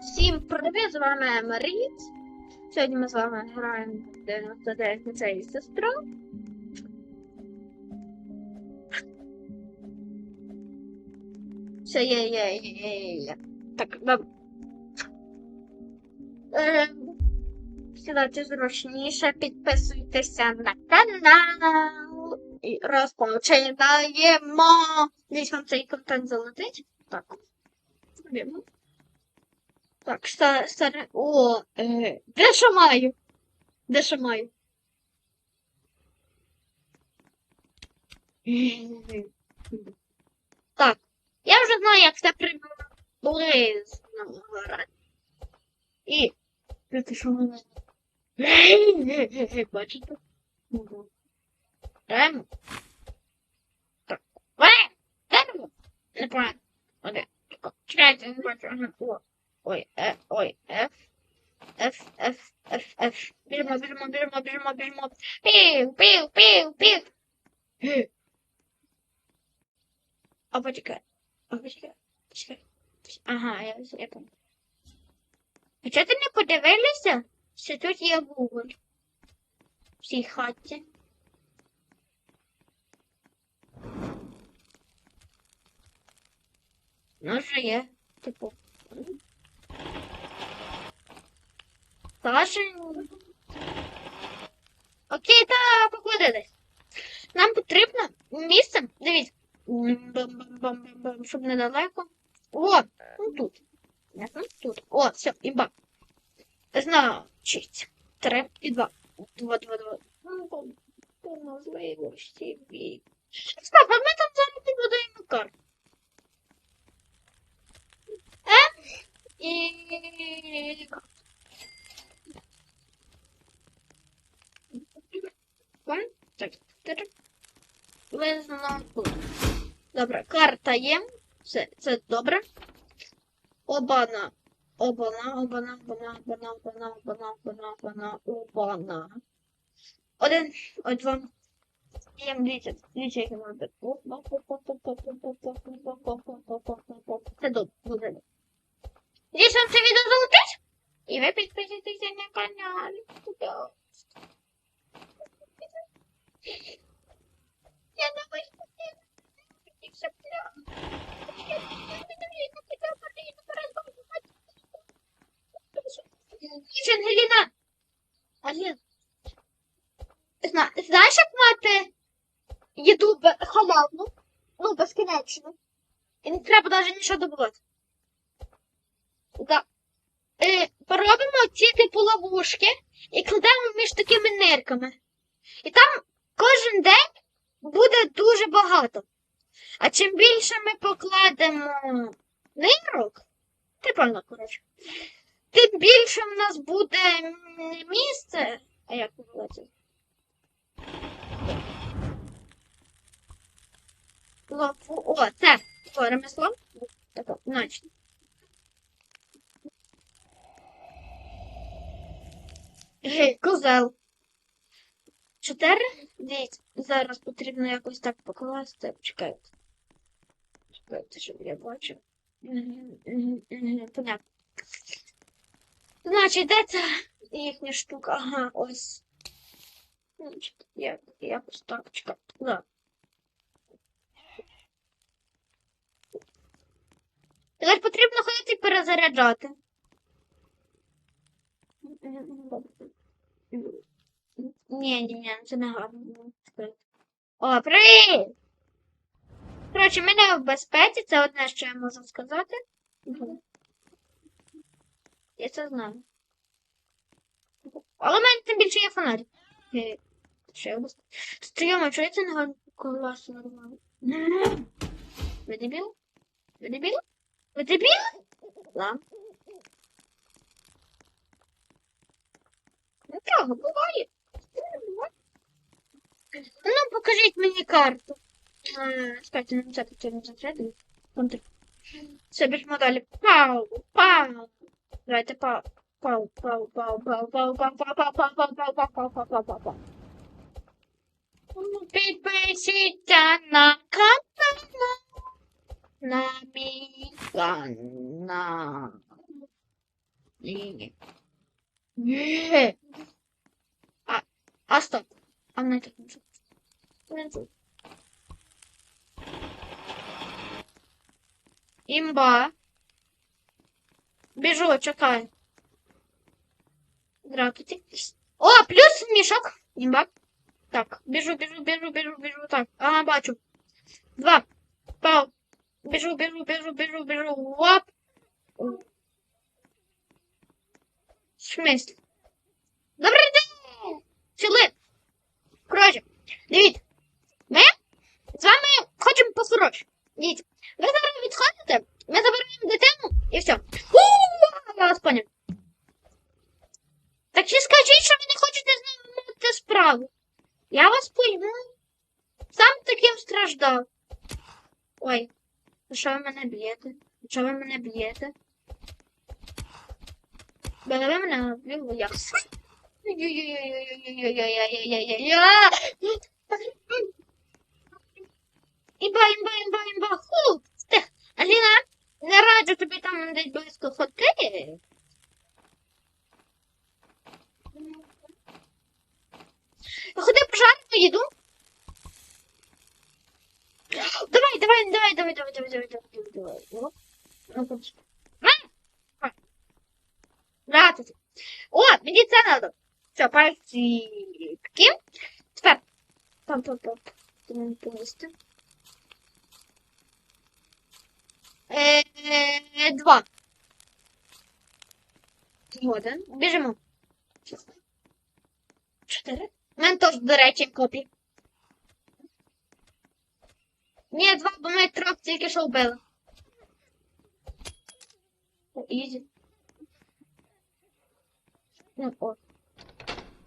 Всім привіт, з вами Маріт. Сьогодні ми з вами граємо в 99 ночей з сестру. Все, є, є, є, є, є. Так, добре. Е, Сідайте зручніше, підписуйтеся на канал. І розпочинаємо. Десь вам цей контент залетить. Так. Зробимо. Так, ста- старе. О, е, де що маю? Де що маю? Так, я вже знаю, як це приблизно грати. І. Це що мене? Бачите? Граємо. Так. Дерево! Неправильно. Окей. Чекайте, не бачу. Ага. О. Ой, e, ой, F. F, F, F, F. Bir mob, bir mob, bir mob, bir mob, bir mob. Piu, А почекай. А почекай. Ага, я я. А чого ти не подивилися, що тут є Google? В цій хаті. Ну, що є, типу. Саша. Окей, та покладились. Нам потрібно місце. Дивіться. Щоб недалеко. О, ну тут. Ясно? Тут. О, все, іба. Значить. Три і два. Два, два, два. Ну, по можливості. ві- Стоп, а ми там зараз підбудуємо карту. Е? І... Вон, так, так. Визнаку. Добре, карта є. Це, добре. Обана. Обана, обана, обана, обана, обана, обана, обана, обана, обана. Один, ой, два. Є, дивіться, дивіться, як я можу. Це добре. Якщо вам це відео залетить, і ви підписуйтеся на канал. Я не виступила. Ангеліна. Ангеліна. Знаєш, як мати їду халявну? Ну, безкінечно. І не треба навіть нічого добувати. Да. Е, поробимо ці типу ловушки і кладемо між такими нирками. І там кожен день буде дуже багато. А чим більше ми покладемо нирок, прикольно, коротше, тим більше в нас буде місце. А як називається? Лофу. О, це. О, ремесло. Так, значить. Гей, козел. Чотири? Дивіться, зараз потрібно якось так покласти. Чекайте. Чекайте, щоб я мгм, Понятно. Значить, де ця їхня штука? Ага, ось. Значить, як, якось так, чекайте. Да. Тепер потрібно ходити і перезаряджати. Ні, ні, ні, це не гарно. О, привіт! Коротше, ми не в безпеці, це одне, що я можу сказати. Мгм. Я це знаю. Але в мене тим більше є фонарик. Е, Що я чого це не гарно класно нормально? Ви дебіл? Ви дебіл? Ви дебіл? Ладно. Нічого, буває. Ну, покажіть мені карту. Е, Чекайте, не це потрібно закрити. Контр. Все, біжмо далі. Пау, пау. Давайте пау. Пау, пау, пау, пау, пау, пау, пау, пау, пау, пау, пау, пау, пау, пау, пау, пау, пау. Підпишіться на канал. На мій канал. Ні. Ні. Астон. Она а это нужна. Имба. Бежу, а чекай. Здравствуйте. О, плюс мешок. Имба. Так, бежу, бежу, бежу, бежу, бежу. Так, а, бачу. Два. Пау. Бежу, бежу, бежу, бежу, бежу. Лап. Шместь. що ви мене б'єте? Чого ви мене б'єте? Бо ви мене б'єте, як Імба, імба, імба, імба, хуп! Аліна, не раджу тобі там десь близько ходити. Ходи пожарну їду. давай, давай, давай, давай, давай, давай, давай. Оп. Ну, короче. А! Здравствуйте. О, мені це надо. Все, пальчики. Тепер. Там, там, там. Ти мене повісти. Е, э, э, э, два. Згоден. Біжимо. Чотири. У мене теж, до речі. Ні, два, бо ми трьох тільки що вбили. Ізі. Ну, о.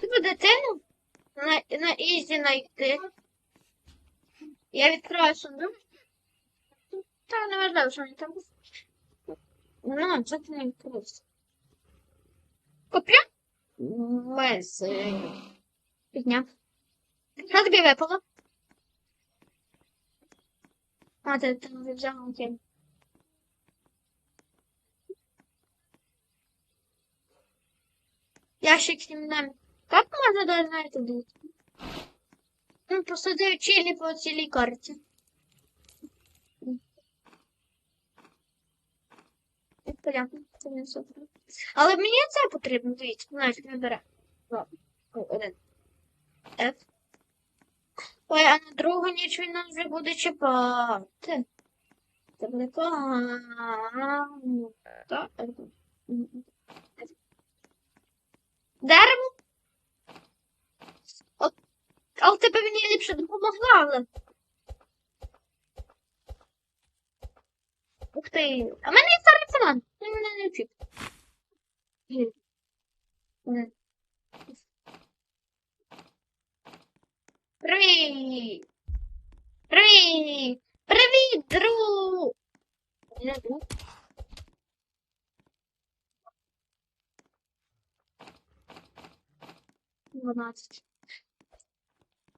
Тебе дитину на, на ізі знайти. Я відкриваю сундук. Та не важливо, що вони там. Ну, це ти не відкрився. Копля? Без. Підняв. Що тобі випало? А, ти там взяв окей. Ящик с ним Как можно даже на это будет? Ну, просто даю чили по целой. Понятно, це не супер. Але мені це потрібно, дивіться, навіть не бере. Ладно, один. F. Ой, а на другу ніч він нас вже буде чіпати. Це буде погано. Дерево? От, але ти б мені ліпше допомогла, але. Ух ти. А мене є старий план. Він мене не вчить. Привіт! Привіт! Привіт, друг! Дванадцять.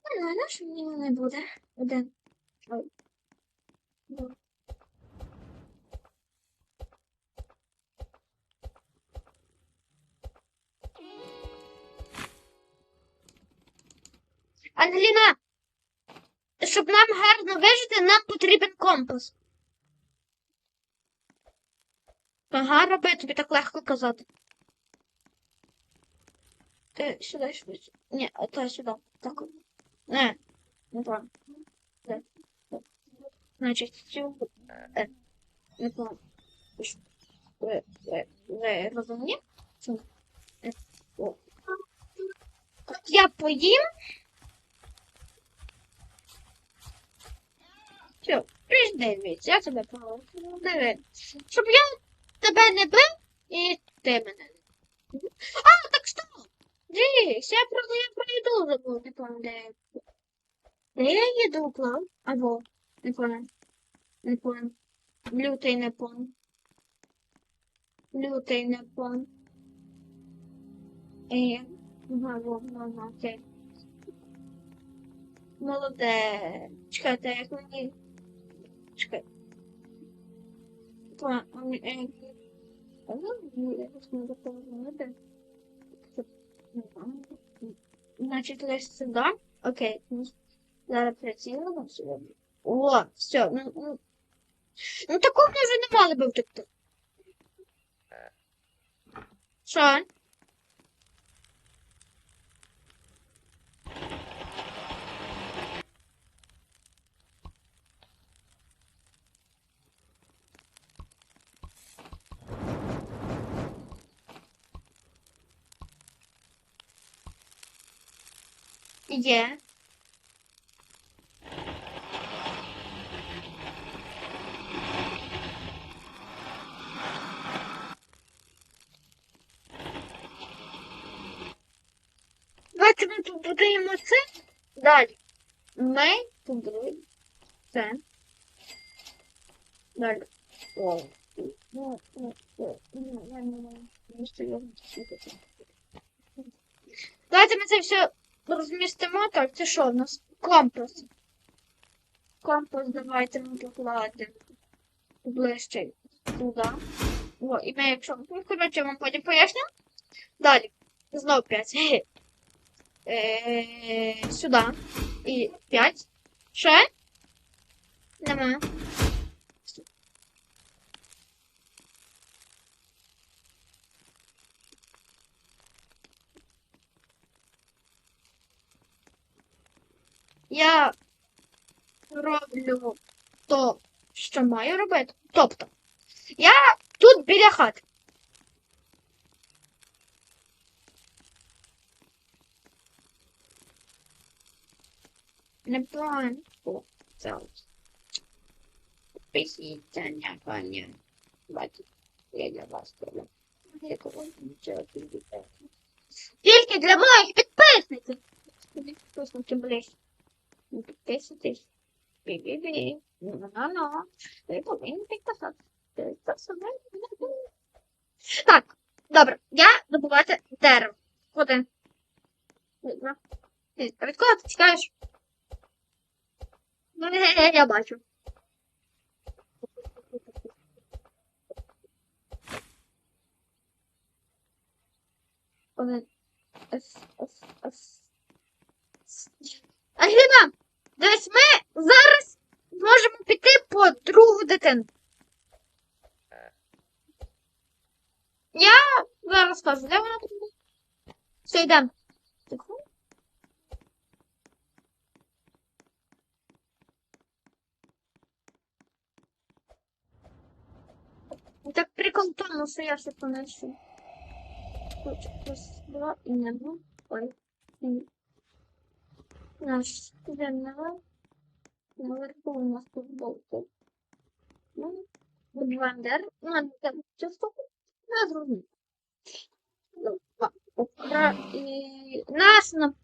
Не знаю, що мені не буде. Один. Ой. Ангеліна, щоб нам гарно вижити, нам потрібен компас. Ага, роби, тобі так легко казати. Ти сюди, сюди. Ні, а то сюди. Так. Не, не. Де? Де? Значить, цю... Е, не так. Ви, ви, ви розумні? Е. От я поїм. Все, 9. Я тебе. Диви. Щоб я тебе не бив і ти мене не. А, так стоп! Дивись, я просто я про їду забув, не пам'ятаю, де я. Їду плав? Або, не пам'ятаю. Не пам'ятаю. Лютий не пам'ятаю. Лютий не пам'ятаю. І, ага, во, ага, окей. Молодець. Чекайте, як мені знати. Значить, лише сюди. Окей. Зараз працюємо сьогодні. О, все. Ну, ну, ну такого вже не мали би втекти. Що? Є. Давайте ми тут будуємо це. Далі. Ми будуємо це. Далі. О. Давайте ми це все розмістимо. Так, це що у нас? Компас. Компас давайте ми покладемо ближче туди. О, і ми якщо. Ну, коротше, вам потім поясню. Далі. Знову 5. Е, сюди. І 5. Ще? Нема. Я роблю то, що маю робити. Тобто, я тут біля хати. Непогано. О, зараз. Писіться, пані. Бачите, я для вас роблю. Тільки для моїх підписників. Підписники, блядь. Не підписуйтесь. Бі-бі-бі. Ну-ну-ну. Ви повинні підписатися. Себе. Так, добре. Я добувати дерево. Один. Два. Від кого ти тікаєш? Ну, я, бачу. Ес. Ангеліна, десь ми зараз зможемо піти по другу дитину. Я зараз скажу, де вона буде? Все, йдемо. Так прикол тому, що я все понесу. Тут раз, два і не було. Ой. Наш студент наверху у нас тут болти. Ну, Бандер. Ну, там часто не зрозуміло. Ну, Укра... І... Нас на...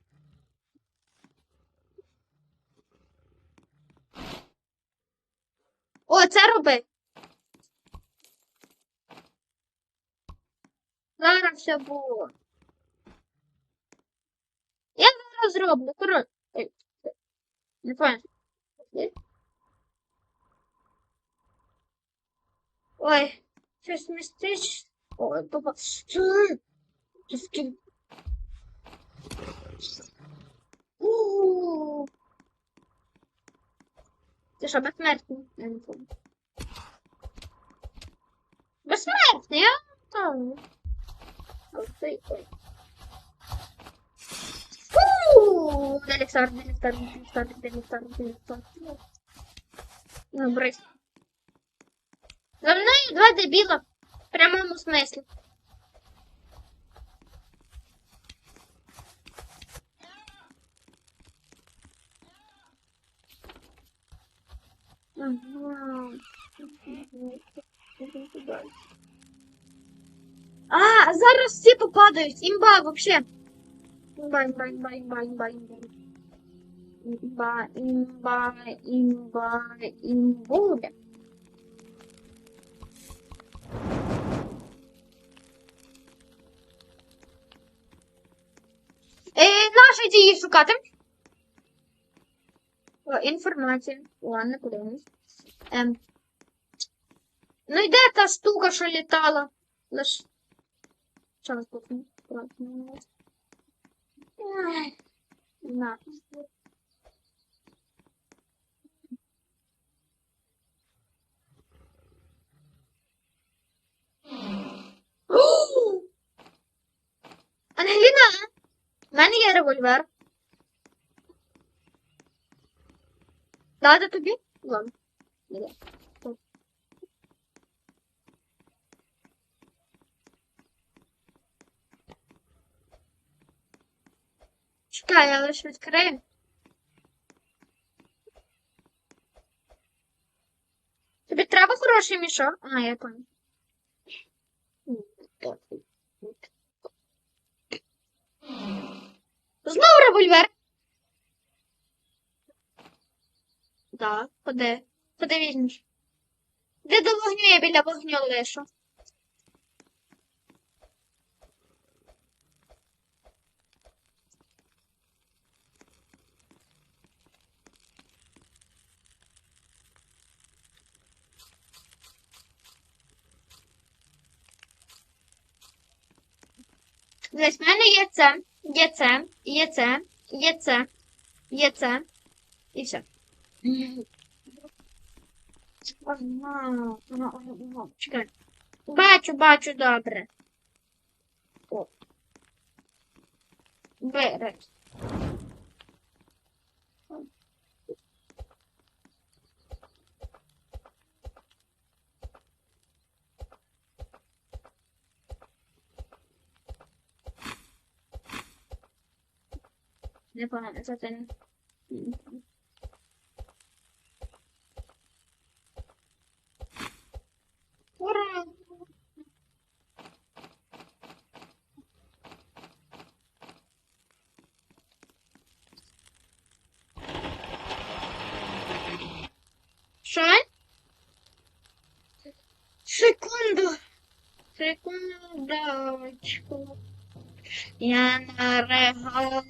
О, це роби. Зараз все було. Я зараз зроблю. Коротше. Ой, Не понял. Ой, щось містич. Ой, папа. Це скільки. У. Ти що, безсмертний? Я не помню. Безсмертний, а? Там. Ось цей, ой. Фу! Делексар, делексар, делексар, делексар, делексар. Ну, брось. За мною два дебіла. В прямому смислі. А, зараз всі попадають. Імба, вообще. Імба, імба, імба, імба, імба, імба. Імба, імба, імба, імбуля. Е, наші дії шукати. О, інформація. Ладно, подивимось. Ем. Ну і та штука, що літала? Лиш. Нас тут? Ай, На. Ангелина, ನನಗೆ револьвер. Да, да, тобі? Ладно. Чекай, я лише відкрию. Тобі треба хороший мішок? А, я понял. Знову револьвер. Так, ходи. Ходи візьмеш. Де до вогню я біля вогню лишу. Дивись, в мене є це, є це, є це, є це, є це. І все. Чекай. Бачу, бачу, добре. О. Непогано, це ти. Ура! Що? Секунду. Секундочку. Я нарегала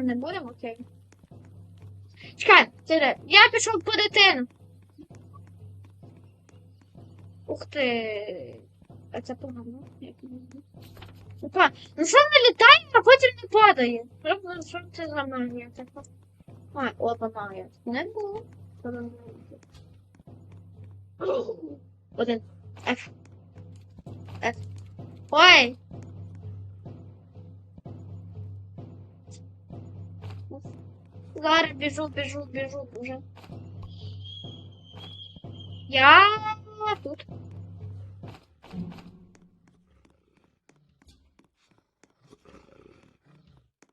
Не будемо, окей. Чекай, Тире, я пішов по дитину. Ух ти. А це погано. Як. Опа, ну що воно літає, а потім не падає? Що, що це за магія така? А, опа, магія. Не. Було? Один. F. F. Ой! Зараз біжу, біжу, біжу вже. Я тут.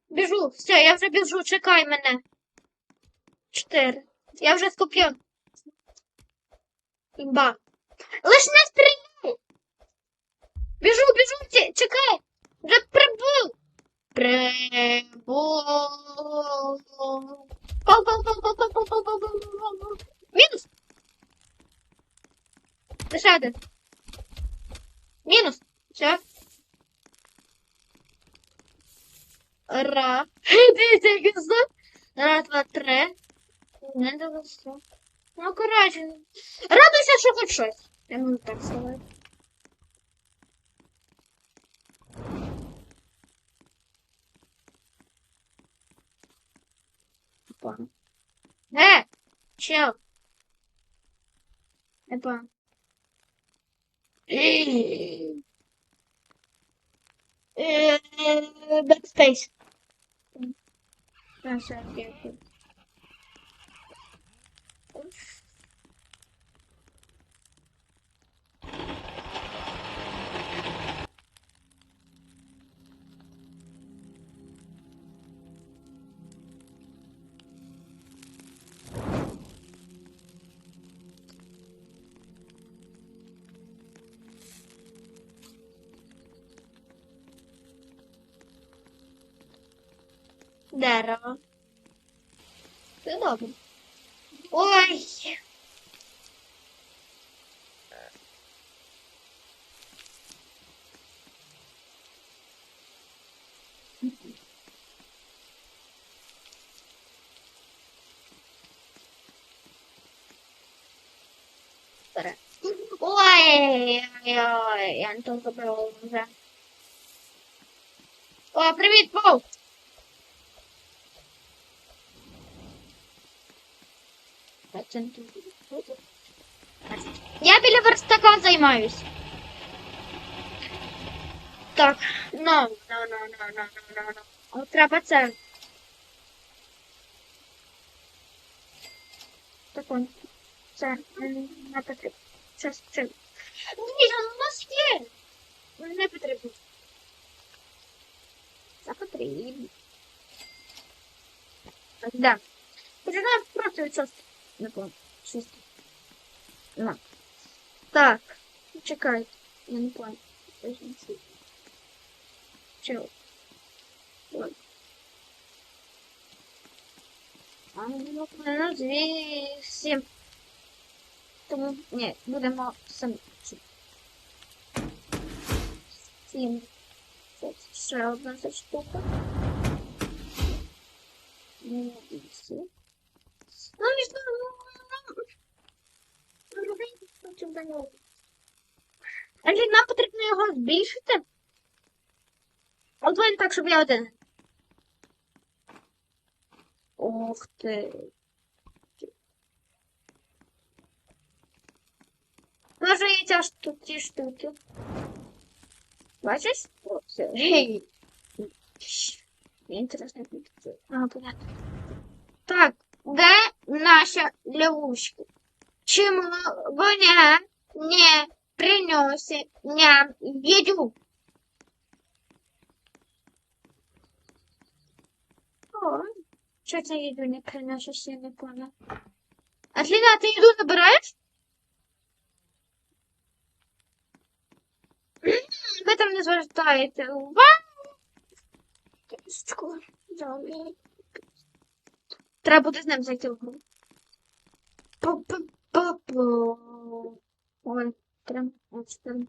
Біжу, все, я вже біжу, чекай мене. Чотири. Я вже скоп'ю. Імба. Лиш не стріляй! Біжу, біжу, чекай! Вже прибув! Минус. Мінус. Лише один. Мінус. Ще. Ра. Дивіться, як він знов. Раз, два, три. Не дивився. Ну, коротше. Радуйся, що хоч щось. Я можу так сказати. Epon. Hey! Chill. Epon. uh, backspace. That's right, here. dera. No dobra. oi Dobra. Oj, oj, oj, ja to zabrało. O, Пол! процентів. Я біля верстака займаюсь. Так, ну, no, no, no, no, no, no, no. Але треба це. Так он. Це не потрібно. Це з цим. Ні, у нас є. Не потрібно. Це потрібно. Так, да. Це просто відсотки. Не помню. Чисто. На. Так. Чекайте. Я не помню. Чего? Вот. А ну, ну, вісім. Тому, ні, будемо самі. Сім. Це ще одна штука. Ну, вісім. Ну, і що, ну, ну, ну, робіть, потім до нього. Але нам потрібно його збільшити. От давай так, щоб я один. Ух ти. Може і ті штуки, ті штуки. Бачиш? О, все. Інтересно, як. А, понятно. Так, де наша лягушка? Чему воня не принесе нам еду? О, что это еду не приносишь, я не понял. Атлина, ты еду набираешь? Ви там не звертаєте увагу. Скоро. Добре. Треба буде з ним зайти в гру. Ой, ось там.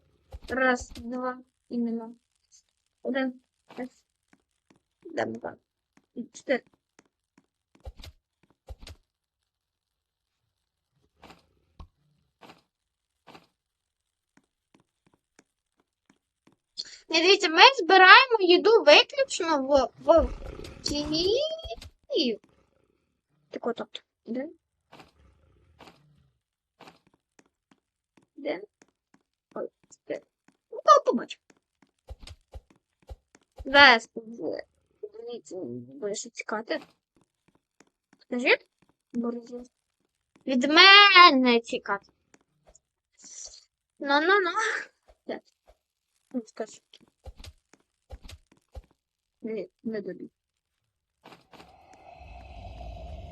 Раз, два, іменно. Один, раз. Два. І чотири. Не дивіться, ми збираємо їду виключно в, в Київ. Так от от. Де? Де? Ой, де? Ну, то побачу. Вес, дивіться, будеш тікати. Скажіть? Борзі. Від мене тікати. Ну-ну-ну. Ну, скажи. Ні, не добі.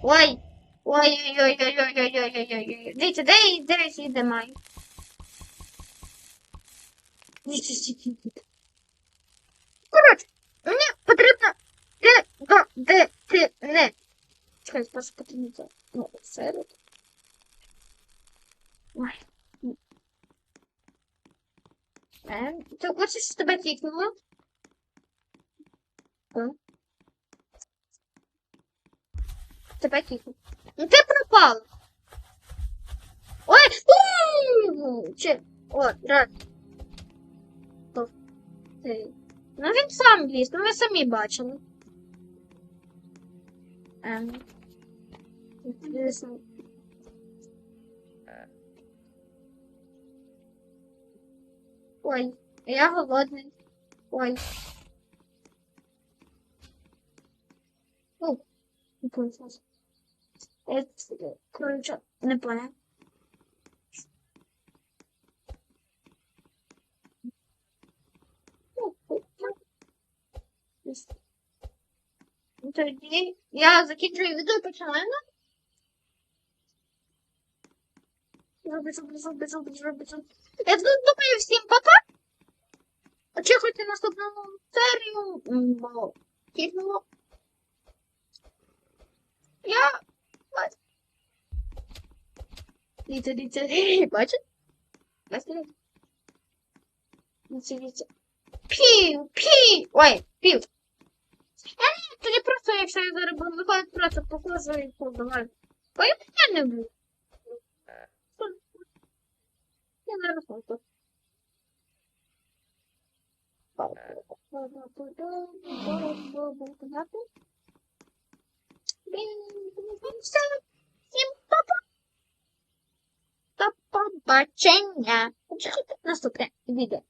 Ой! Ой-ой-ой-ой-ой-ой-ой-ой-ой. Дивіться, де де їде май? Коротше, мені потрібно де до де ти не. Чекай, спершу потрібно це. Ну, серед. Ой. Е, ти хочеш, щоб тебе кікнуло? О. Тебе кікнуло. Ну ти пропала. Ой! Чи... О, раз. Ну він сам ліз, ну ви самі бачили. Ем. Інтересно. Ой, я голодний. Ой. О, не короче, не понял. Тоді я закінчую відео біжу. Я тут думаю всім папа. Очікуйте наступну серію, бо кікнуло. Я... бачу. Дивіться, дивіться, бачите? Бачите? Дивіться, дивіться. Пів, пів, ой, пів. тоді просто, якщо я зараз буду виходити, просто покажу і подавай. Бо я не буду. Я зараз хочу. Всім па-па. До побачення. Наступне відео.